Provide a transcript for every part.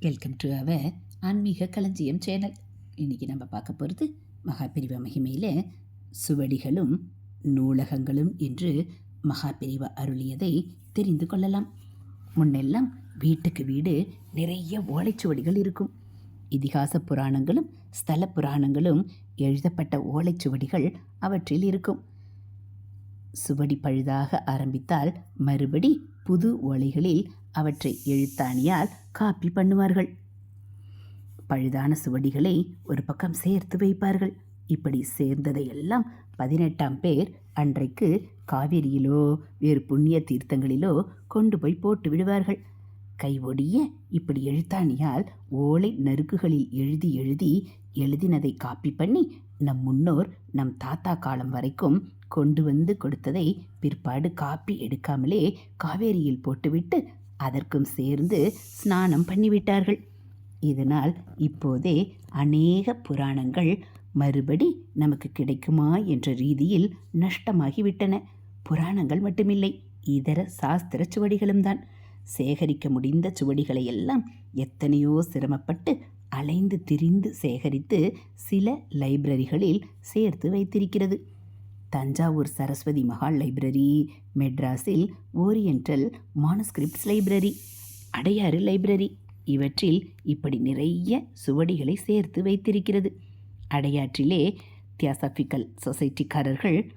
Welcome to our ஆன்மீக களஞ்சியம் channel. இன்றைக்கி நம்ம பார்க்க போகிறது மகாபிரிவ மகிமையில் சுவடிகளும் நூலகங்களும் என்று மகாபிரிவ அருளியதை தெரிந்து கொள்ளலாம். முன்னெல்லாம் வீட்டுக்கு வீடு நிறைய ஓலைச்சுவடிகள் இருக்கும். இதிகாச புராணங்களும் ஸ்தல புராணங்களும் எழுதப்பட்ட ஓலைச்சுவடிகள் அவற்றில் இருக்கும். சுவடி பழுதாக ஆரம்பித்தால் மறுபடி புது ஓலைகளில் அவற்றை எழுத்தாணியால் காப்பி பண்ணுவார்கள். பழுதான சுவடிகளை ஒரு பக்கம் சேர்த்து வைப்பார்கள். இப்படி சேர்ந்ததையெல்லாம் பதினெட்டாம் பேர் அன்றைக்கு காவிரியிலோ வேறு புண்ணிய தீர்த்தங்களிலோ கொண்டு போய் போட்டு விடுவார்கள். கை ஒடிய இப்படி எழுத்தாணியால் ஓலை நறுக்குகளில் எழுதி எழுதி எழுதினதை காப்பி பண்ணி நம் முன்னோர் நம் தாத்தா காலம் வரைக்கும் கொண்டு வந்து கொடுத்ததை பிற்பாடு காப்பி எடுக்காமலே காவேரியில் போட்டுவிட்டு அதற்கும் சேர்ந்து ஸ்நானம் பண்ணிவிட்டார்கள். இதனால் இப்போதே அநேக புராணங்கள் மறுபடி நமக்கு கிடைக்குமா என்ற ரீதியில் நஷ்டமாகிவிட்டன. புராணங்கள் மட்டுமில்லை இதர சாஸ்திர சுவடிகளும் தான் சேகரிக்க முடிந்த சுவடிகளை எல்லாம் எத்தனையோ சிரமப்பட்டு அலைந்து திரிந்து சேகரித்து சில லைப்ரரிகளில் சேர்த்து வைத்திருக்கிறது. தஞ்சாவூர் சரஸ்வதி மகால் லைப்ரரி மெட்ராஸில் oriental manuscripts library Adyar library இவற்றில் இப்படி நிறைய சுவடிகளை சேர்த்து வைத்திருக்கிறது. அடையாற்றிலே தியாசபிக்கல் சொசைட்டிக்காரர்கள்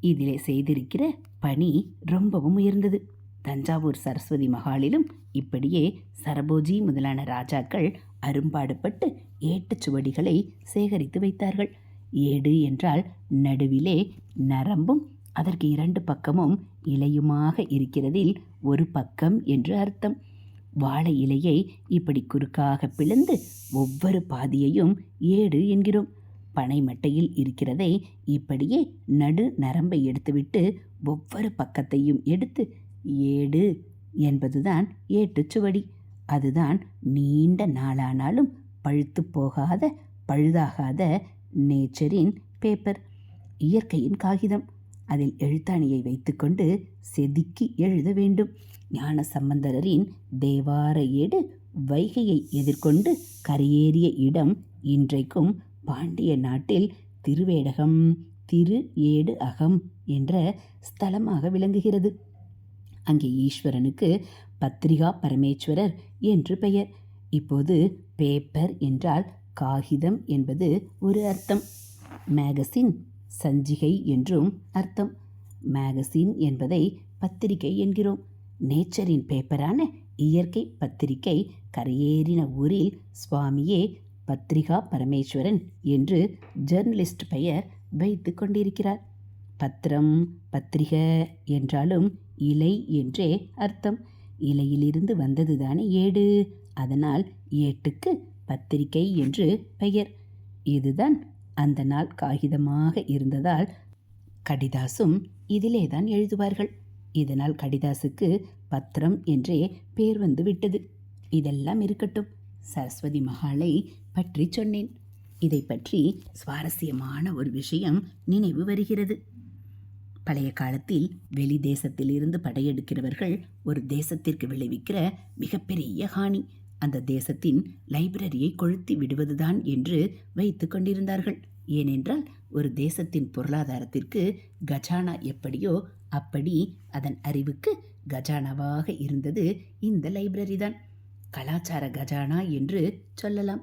இதிலே செய்திருக்கிற பணி ரொம்பவும் உயர்ந்தது. தஞ்சாவூர் சரஸ்வதி மகாலிலும் இப்படியே சரபோஜி முதலான ராஜாக்கள் அரும்பாடுபட்டு ஏட்டுச் சுவடிகளை சேகரித்து வைத்தார்கள். ஏடு என்றால் நடுவிலே நரம்பும் அதற்கு இரண்டு பக்கமும் இலையுமாக இருக்கிறதில் ஒரு பக்கம் என்று அர்த்தம். வாழை இலையை இப்படி குறுக்காக பிளந்து ஒவ்வொரு பாதியையும் ஏடு என்கிறோம். பனைமட்டையில் இருக்கிறதை இப்படியே நடு நரம்பை எடுத்துவிட்டு ஒவ்வொரு பக்கத்தையும் எடுத்து ஏடு என்பதுதான் ஏட்டுச்சுவடி அதுதான் நீண்ட நாளானாலும் பழுத்து போகாத பழுதாகாத நேச்சரின் பேப்பர். இயற்கையின் காகிதம். அதில் எழுத்தாணியை வைத்துக்கொண்டு செதுக்கி எழுத வேண்டும். ஞான சம்பந்தரின் தேவார ஏடு வைகையை எதிர்கொண்டு கரையேறிய இடம் இன்றைக்கும் பாண்டிய நாட்டில் திருவேடகம் திரு ஏடு அகம் என்ற ஸ்தலமாக விளங்குகிறது. அங்கே ஈஸ்வரனுக்கு பத்திரிகா பரமேஸ்வரர் என்று பெயர். இப்போது பேப்பர் என்றால் காகிதம் என்பது ஒரு அர்த்தம். மேகசின் சஞ்சிகை என்றும் அர்த்தம். மேகசின் என்பதை பத்திரிகை என்கிறோம். நேச்சரின் பேப்பரான இயற்கை பத்திரிகை கரையேறின ஊரில் சுவாமியே பத்ரிகா பரமேஸ்வரன் என்று ஜேர்னலிஸ்ட் பெயர் வைத்து கொண்டிருக்கிறார். பத்திரம் பத்திரிகை என்றாலும் இலை என்றே அர்த்தம். இலையிலிருந்து வந்ததுதானே ஏடு. அதனால் ஏட்டுக்கு பத்திரிகை என்று பெயர். இதுதான் அந்த நாள் காகிதமாக இருந்ததால் கடிதாசும் இதிலே தான் எழுதுவார்கள். இதனால் கடிதாசுக்கு பத்திரம் என்றே பேர் வந்து விட்டது. இதெல்லாம் இருக்கட்டும். சரஸ்வதி மகாலை பற்றி சொன்னேன். இதை பற்றி சுவாரஸ்யமான ஒரு விஷயம் நினைவு வருகிறது. பழைய காலத்தில் வெளி தேசத்திலிருந்து படையெடுக்கிறவர்கள் ஒரு தேசத்திற்கு விளைவிக்கிற மிகப்பெரிய ஹானி. அந்த தேசத்தின் லைப்ரரியை கொளுத்தி விடுவதுதான் என்று வைத்து கொண்டிருந்தார்கள். ஏனென்றால் ஒரு தேசத்தின் பொருளாதாரத்திற்கு கஜானா எப்படியோ அப்படி அதன் அறிவுக்கு கஜானாவாக இருந்தது இந்த லைப்ரரி தான் கலாச்சார கஜானா என்று சொல்லலாம்.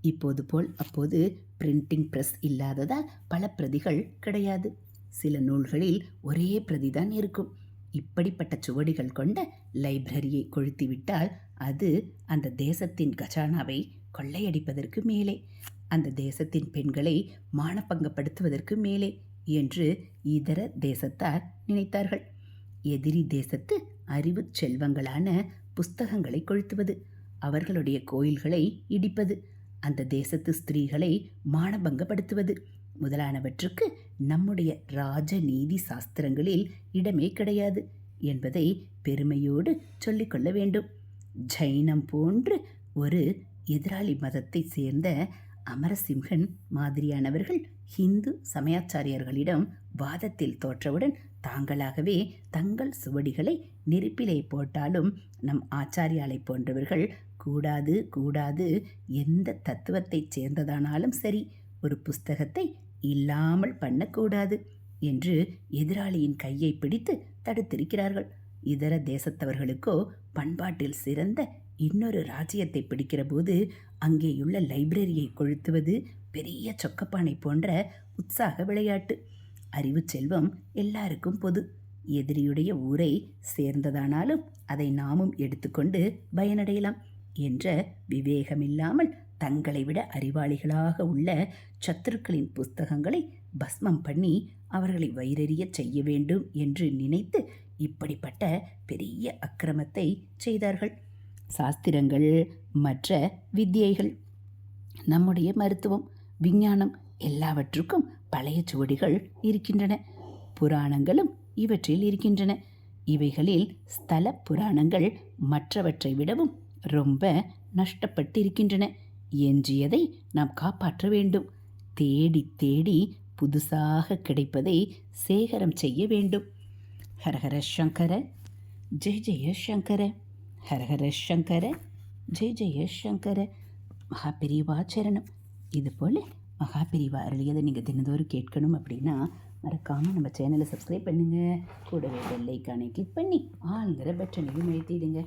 இப்போது போல் அப்போது பிரிண்டிங் பிரஸ் இல்லாததால் பல பிரதிகள் கிடையாது. சில நூல்களில் ஒரே பிரதிதான் இருக்கும். இப்படிப்பட்ட சுவடிகள் கொண்ட லைப்ரரியை கொளுத்திவிட்டால் அது அந்த தேசத்தின் கஜானாவை கொள்ளையடிப்பதற்கு மேலே அந்த தேசத்தின் பெண்களை மானப்பங்கப்படுத்துவதற்கு மேலே என்று இதர தேசத்தார் நினைத்தார்கள். எதிரி தேசத்து அறிவு செல்வங்களான புஸ்தகங்களை கொளுத்துவது அவர்களுடைய கோயில்களை இடிப்பது அந்த தேசத்து ஸ்திரீகளை மானபங்கப்படுத்துவது முதலானவற்றுக்கு நம்முடைய ராஜநீதி சாஸ்திரங்களில் இடமே கிடையாது என்பதை பெருமையோடு சொல்லிக்கொள்ள வேண்டும். ஜைனம் போன்று ஒரு எதிராளி மதத்தை சேர்ந்த அமரசிம்ஹன் மாதிரியானவர்கள் ஹிந்து சமயாச்சாரியர்களிடம் வாதத்தில் தோற்றவுடன் தாங்களாகவே தங்கள் சுவடிகளை நெருப்பிலே போட்டாலும் நம் ஆச்சாரியாலை போன்றவர்கள் கூடாது கூடாது எந்த தத்துவத்தைச் சேர்ந்ததானாலும் சரி ஒரு புஸ்தகத்தை இல்லாமல் பண்ணக்கூடாது என்று எதிராளியின் கையை பிடித்து தடுத்திருக்கிறார்கள். இதர தேசத்தவர்களுக்கோ பண்பாட்டில் சிறந்த இன்னொரு ராஜ்யத்தை பிடிக்கிற போது அங்கேயுள்ள லைப்ரரியை கொளுத்துவது பெரிய சொக்கப்பானை போன்ற உற்சாக விளையாட்டு. அறிவு செல்வம் எல்லாருக்கும் பொது. எதிரியுடைய ஊரை சேர்ந்ததானாலும் அதை நாமும் எடுத்துக்கொண்டு பயனடையலாம். என்ற விவேகமில்லாமல் தங்களை விட அறிவாளிகளாக உள்ள சத்துருக்களின் புஸ்தகங்களை பஸ்மம் பண்ணி அவர்களை வைரறியச் செய்ய வேண்டும் என்று நினைத்து இப்படிப்பட்ட பெரிய அக்கிரமத்தை செய்தார்கள். சாஸ்திரங்கள் மற்ற வித்தியைகள் நம்முடைய மருத்துவம் விஞ்ஞானம் எல்லாவற்றுக்கும் பழைய சுவடிகள் இருக்கின்றன. புராணங்களும் இவற்றில் இருக்கின்றன. இவைகளில் ஸ்தல புராணங்கள் மற்றவற்றை விடவும் ரொம்ப நஷ்டப்பட்டிருக்கின்றன. எஞ்சியதை நாம் காப்பாற்ற வேண்டும். தேடி தேடி புதுசாக கிடைப்பதை சேகரம் செய்ய வேண்டும். ஹரஹர சங்கர ஜெய ஜெய சங்கர. ஹரஹர சங்கர ஜெய ஜெய சங்கர. மகாபிரிவாச்சரணம் இதுபோல் மகாபிரிவா அருளியதை நீங்கள் தினந்தோறும் கேட்கணும் அப்படின்னா மறக்காமல் நம்ம சேனலை சப்ஸ்கிரைப் பண்ணுங்கள் கூடவே பெல்லைக்கானை கிளிக் பண்ணி ஆளுங்கிற பட்டனையும் எழுத்திடுங்க